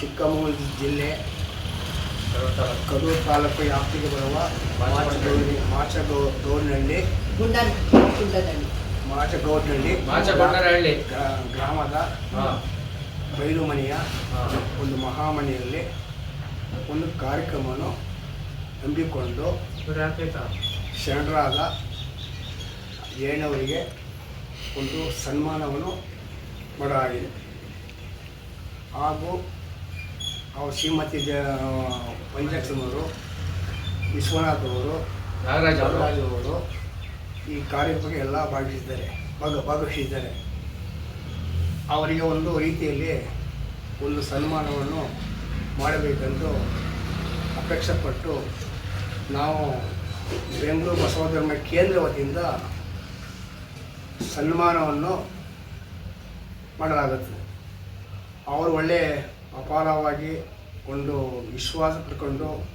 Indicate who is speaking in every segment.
Speaker 1: ಚಿಕ್ಕಮಗಳೂರು ಜಿಲ್ಲೆ ಕಡೂರು ತಾಲೂಕು ವ್ಯಾಪ್ತಿಗೆ ಬರುವ ಮಾಚಗೌಡಿ ಮಾಚಗೌಡನಹಳ್ಳಿ
Speaker 2: ಗುಂಡನ್ ಗುಂಡದಲ್ಲಿ
Speaker 1: ಮಾಚಗೌಡನಹಳ್ಳಿ
Speaker 3: ಮಾಚಗೊಂಡರಹಳ್ಳಿ
Speaker 1: ಗ್ರಾ- ಗ್ರಾಮದ
Speaker 3: ಬೈಲು
Speaker 1: ಬಯಲು ಮನೆಯ ಒಂದು ಮಹಾಮನೆಯಲ್ಲಿ ಒಂದು ಕಾರ್ಯಕ್ರಮವನ್ನು
Speaker 3: ಯಾಕೈತಾ
Speaker 1: ಶರಣರಾದ ಜೈನವರಿಗೆ ಒಂದು ಸನ್ಮಾನವನ್ನು ಮಾಡಲಾಗಿದೆ. ಹಾಗೂ ಅವ್ರ ಶ್ರೀಮತಿ ಜ ಪಂಚಾಕ್ಷನವರು ವಿಶ್ವನಾಥ್ ಅವರು
Speaker 3: ನಾಗರಾಜ್ ಅವರು.
Speaker 1: ನಾಗರಾಜ್ ಅವರು ಈ ಕಾರ್ಯಕ್ರಮಕ್ಕೆ ಎಲ್ಲ ಭಾಗಿಸಿದ್ದಾರೆ ಭಾಗ ಭಾಗವಹಿಸಿದ್ದಾರೆ. ಅವರಿಗೆ ಒಂದು ರೀತಿಯಲ್ಲಿ ಒಂದು ಸನ್ಮಾನವನ್ನು ಮಾಡಬೇಕೆಂದು ಅಪೇಕ್ಷೆಪಟ್ಟು ನಾವು ಬೆಂಗಳೂರು ಬಸವಧರ್ಮ ಕೇಂದ್ರ ವತಿಯಿಂದ ಸನ್ಮಾನವನ್ನು ಮಾಡಲಾಗುತ್ತದೆ. ಅವರು ಒಳ್ಳೆ ಅಪಾರವಾಗಿ ಒಂದು ವಿಶ್ವಾಸ ಪಡ್ಕೊಂಡು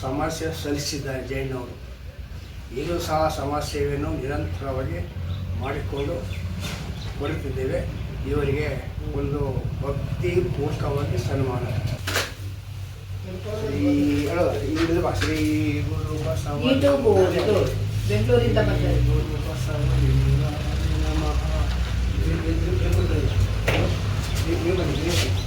Speaker 1: ಸಮಸ್ಯೆ ಸಲ್ಲಿಸಿದ್ದಾರೆ ಜೈನವರು. ಈಗಲೂ ಸಹ ಸಮಾಜ ಸೇವೆಯನ್ನು ನಿರಂತರವಾಗಿ ಮಾಡಿಕೊಂಡು ಬರುತ್ತಿದ್ದೇವೆ. ಇವರಿಗೆ ಒಂದು ಭಕ್ತಿ ಪೂರ್ವಕವಾಗಿ ಸನ್ಮಾನ. ಶ್ರೀ ಗುರು ಬಸವ
Speaker 2: ಬೆಂಗಳೂರಿಂದ
Speaker 1: ಗುರು ಬಸವಲಿಂಗಾಯ ನಮಃ. ನೀವು- ನೀವು- ನೀವು ಬನ್ನಿ. ನೀವು- ನೀವು ಬನ್ನಿ, ನೀವು ಬನ್ನಿ.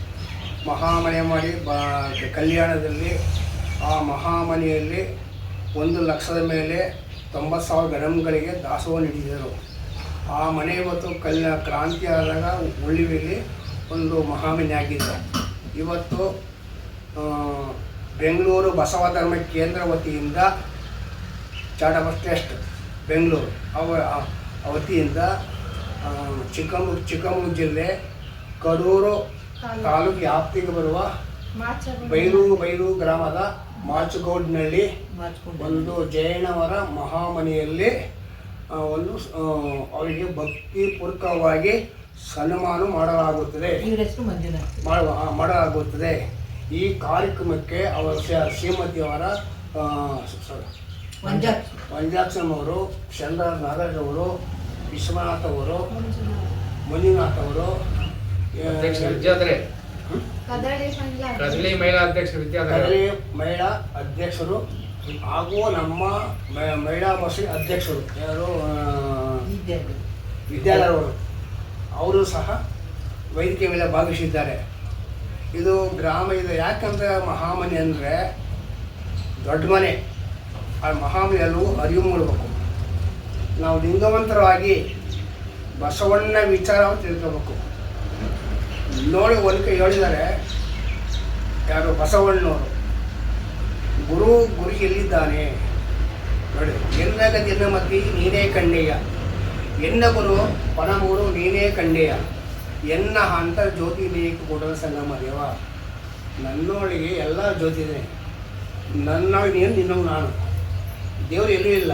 Speaker 1: ಮಹಾಮನೆ ಮಾಡಿ ಬ ಕಲ್ಯಾಣದಲ್ಲಿ ಆ ಮಹಾಮನೆಯಲ್ಲಿ ಒಂದು ಲಕ್ಷದ ಮೇಲೆ ತೊಂಬತ್ತು ಸಾವಿರ ಗಣಂಗಳಿಗೆ ದಾಸೋಹ ನೀಡಿದರು. ಆ ಮನೆ ಇವತ್ತು ಕಲ್ಯ ಕ್ರಾಂತಿ ಆದಾಗ ಉಳಿವಿಲಿ ಒಂದು ಮಹಾಮನೆ ಆಗಿದೆ ಇವತ್ತು ಬೆಂಗಳೂರು ಬಸವ ಧರ್ಮ ಕೇಂದ್ರ ವತಿಯಿಂದ ಬಸ್ ಟೆಸ್ಟ್ ಬೆಂಗಳೂರು ಅವ ಆ- ಆ ವತಿಯಿಂದ ಚಿಕ್ಕಮ ಚಿಕ್ಕಮಗಳೂರು ಜಿಲ್ಲೆ, ಕಡೂರು ತಾಲೂಕು. ವ್ಯಾಪ್ತಿಗೆ ಬರುವ ಬೈರೂರು ಬೈರೂರು ಗ್ರಾಮದ
Speaker 2: ಮಾಚುಗೋಡ್ನಲ್ಲಿ
Speaker 1: ಒಂದು ಜೈನವರ ಮಹಾಮನೆಯಲ್ಲಿ ಒಂದು ಅವರಿಗೆ ಭಕ್ತಿಪೂರ್ವಕವಾಗಿ ಸನ್ಮಾನ ಮಾಡಲಾಗುತ್ತದೆ. ಮಾಡಲಾಗುತ್ತದೆ. ಈ ಕಾರ್ಯಕ್ರಮಕ್ಕೆ ಅವರ ಶ್ರೀಮತಿ ಶ್ರೀಮತಿಯವರ ಮಂಜಾಕ್ಷಮ್ ಅವರು ಚಂದ್ರ ನಾಗರಾಜ್ ಅವರು ವಿಶ್ವನಾಥ್ ಅವರು ಮಂಜುನಾಥ್ ಅವರು
Speaker 3: ಅಧ್ಯಕ್ಷ ವಿದ್ಯಾಧರೆ. ಕದಳಿ ಮಹಿಳಾ ಅಧ್ಯಕ್ಷ ವಿದ್ಯಾಧರೆ.
Speaker 1: ಮಹಿಳಾ ಅಧ್ಯಕ್ಷರು ಹಾಗೂ ನಮ್ಮ ಮಹಿಳಾ ಬಸ್ ಅಧ್ಯಕ್ಷರು ಯಾರು ವಿದ್ಯಾಧರವರು. ಅವರು ಸಹ ವೈದ್ಯಕೀಯ ಮೇಲೆ ಭಾಗವಹಿಸಿದ್ದಾರೆ. ಇದು ಗ್ರಾಮ, ಇದು ಯಾಕಂದ್ರೆ ಮಹಾಮನೆ ಅಂದರೆ ದೊಡ್ಡ ಮನೆ. ಆ ಮಹಾಮನೆ ಎಲ್ಲವೂ ಅರಿವು ಮಾಡಬೇಕು. ನಾವು ಲಿಂಗವಂತರವಾಗಿ ಬಸವಣ್ಣ ವಿಚಾರವನ್ನು ತಿಳ್ಕೋಬೇಕು. ನೋಡಿ ಹೋಲಿಕೆ ಹೇಳಿದ್ದಾರೆ. ಯಾರು ಬಸವಣ್ಣವರು ಗುರು ಗುರು ಎಲ್ಲಿದ್ದಾನೆ? ನೋಡಿ, ಎನ್ನಗ ದಿನಮತಿ ನೀನೇ ಕಂಡೆಯ. ಎನ್ನ ಗುರು ಪರಮಗುರು ನೀನೇ ಕಂಡೆಯ. ಎನ್ನ ಅಂತ ಜ್ಯೋತಿ ಲೇಖ ಕೊಡಲ ಸಂಗಮ ದೇವ. ನನ್ನೊಳಗೆ ಎಲ್ಲ ಜ್ಯೋತಿ ಇದೆ. ನನ್ನೊಳಗೆ ನೀನು ನಿನ್ನವು ನಾನು. ದೇವರು ಎಲ್ಲೂ ಇಲ್ಲ.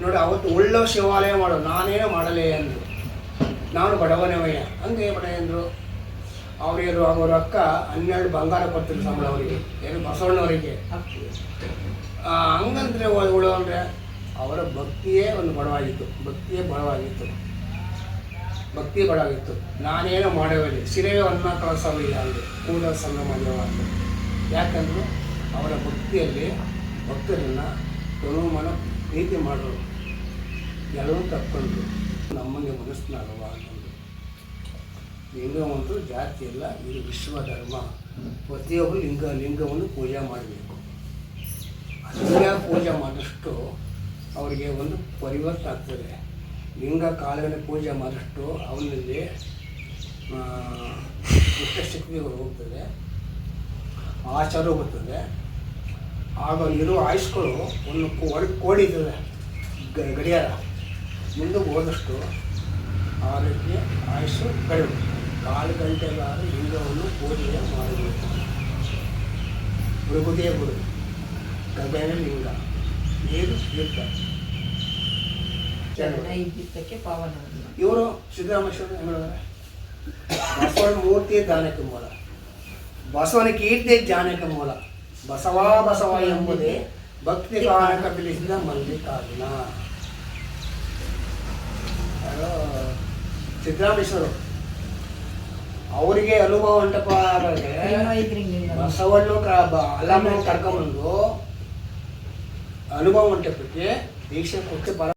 Speaker 1: ನೋಡಿ, ಅವತ್ತು ಒಳ್ಳೆ ಶಿವಾಲಯ ಮಾಡು, ನಾನೇನು ಮಾಡಲೇ ಅಂದರು ನಾನು ಬಡವನವಯ್ಯ ಹಂಗೆ ಬಡ ಎಂದರು ಅವರಿಗೆ ಅವರ ಅಕ್ಕ ಹನ್ನೆರಡು ಬಂಗಾರ ಕೊಡ್ತಿದ್ರು ಸಂಬಳ ಅವರಿಗೆ. ಏನು ಬಸವಣ್ಣವರಿಗೆ. ಹಂಗಂದ್ರೆ ಒಳ್ಳೆ ಅಂದರೆ ಅವರ ಭಕ್ತಿಯೇ ಒಂದು ಬಡವಾಗಿತ್ತು. ಭಕ್ತಿಯೇ ಬಡವಾಗಿತ್ತು. ಭಕ್ತಿ ಬಡವಾಗಿತ್ತು. ನಾನೇನೋ ಮಾಡೋವಲ್ಲಿ ಸಿರೆಯ ಅನ್ನ ಕಳಿಸಲಿಲ್ಲ ಅಲ್ಲಿ ಕೂಡ ದೇವ ಅಂದು ಯಾಕಂದ್ರೆ ಅವರ ಭಕ್ತಿಯಲ್ಲಿ ಭಕ್ತರನ್ನ ಮನ ಪ್ರೀತಿ ಮಾಡೋರು ಎಲ್ಲರೂ ತಕ್ಕೊಂಡು ನಮ್ಮಂಗೆ ಮನಸ್ಸಿನಾಗವ ಅನ್ನೋದು ಒಂದು ಜಾತಿ ಇಲ್ಲ ಇದು ವಿಶ್ವ ಧರ್ಮ. ಪ್ರತಿಯೊಬ್ಬರು ಲಿಂಗ, ಲಿಂಗವನ್ನು ಪೂಜೆ ಮಾಡಬೇಕು. ಅದನ್ನ ಪೂಜೆ ಮಾಡಿದಷ್ಟು ಅವರಿಗೆ ಒಂದು ಪರಿವರ್ತನೆ ಆಗ್ತದೆ. ಲಿಂಗ ಕಾಲದಲ್ಲಿ ಪೂಜೆ ಮಾಡಿದಷ್ಟು ಅವನಲ್ಲಿ ಶಕ್ತಿ ಹೋಗ್ತದೆ. ಆಚಾರ ಹೋಗುತ್ತದೆ ಆಗ ಇರುವ ಆಯುಷ್ಗಳು ಒಂದು ಒಳಗೆ ಕೋಡಿರ್ತದೆ. ಗಡಿಯಾರ. ಮುಂದೆ ಹೋದಷ್ಟು ಆ ರೀತಿ ಆಯುಷ್ಸು ಕಡಿಮೆ. ಕಾಲು ಗಂಟೆಗಾರು ಲಿಂಗವನ್ನು ಪೂಜೆ ಮಾಡಬೇಕು. ಮೃಗುದೇ ಗುರು ಗಗನ ಲಿಂಗ ನೀರು ತೀರ್ಥ. ಇವರು ಸಿದ್ದರಾಮೇಶ್ವರ ಹೆಂಗಳವರ ಬಸವನ ಮೂರ್ತಿ ದಾನಕ್ಕೆ ಮೂಲ. ಬಸವನ ಕೀರ್ತಿ ಜ್ಞಾನಕ್ಕೆ ಮೂಲ. ಬಸವ ಬಸವ ಎಂಬುದೇ ಭಕ್ತಿ ಕಾರಕ ತಿಳಿಸಿದ ಮಲ್ಲಿಕಾರ್ಜುನ. ಸಿದ್ದರಾಮೇಶ್ವರು ಅವರಿಗೆ ಅನುಭವ ಮಂಟಪ ಬಸವಣ್ಣು ಕ- ಬ- ಅಲ್ಲಮ್ಮ ಕರ್ಕೊಂಡ್ಬಂದು ಅನುಭವ ಮಂಟಪಕ್ಕೆ ದೀಕ್ಷೆ ಕೊಟ್ಟು ಬರ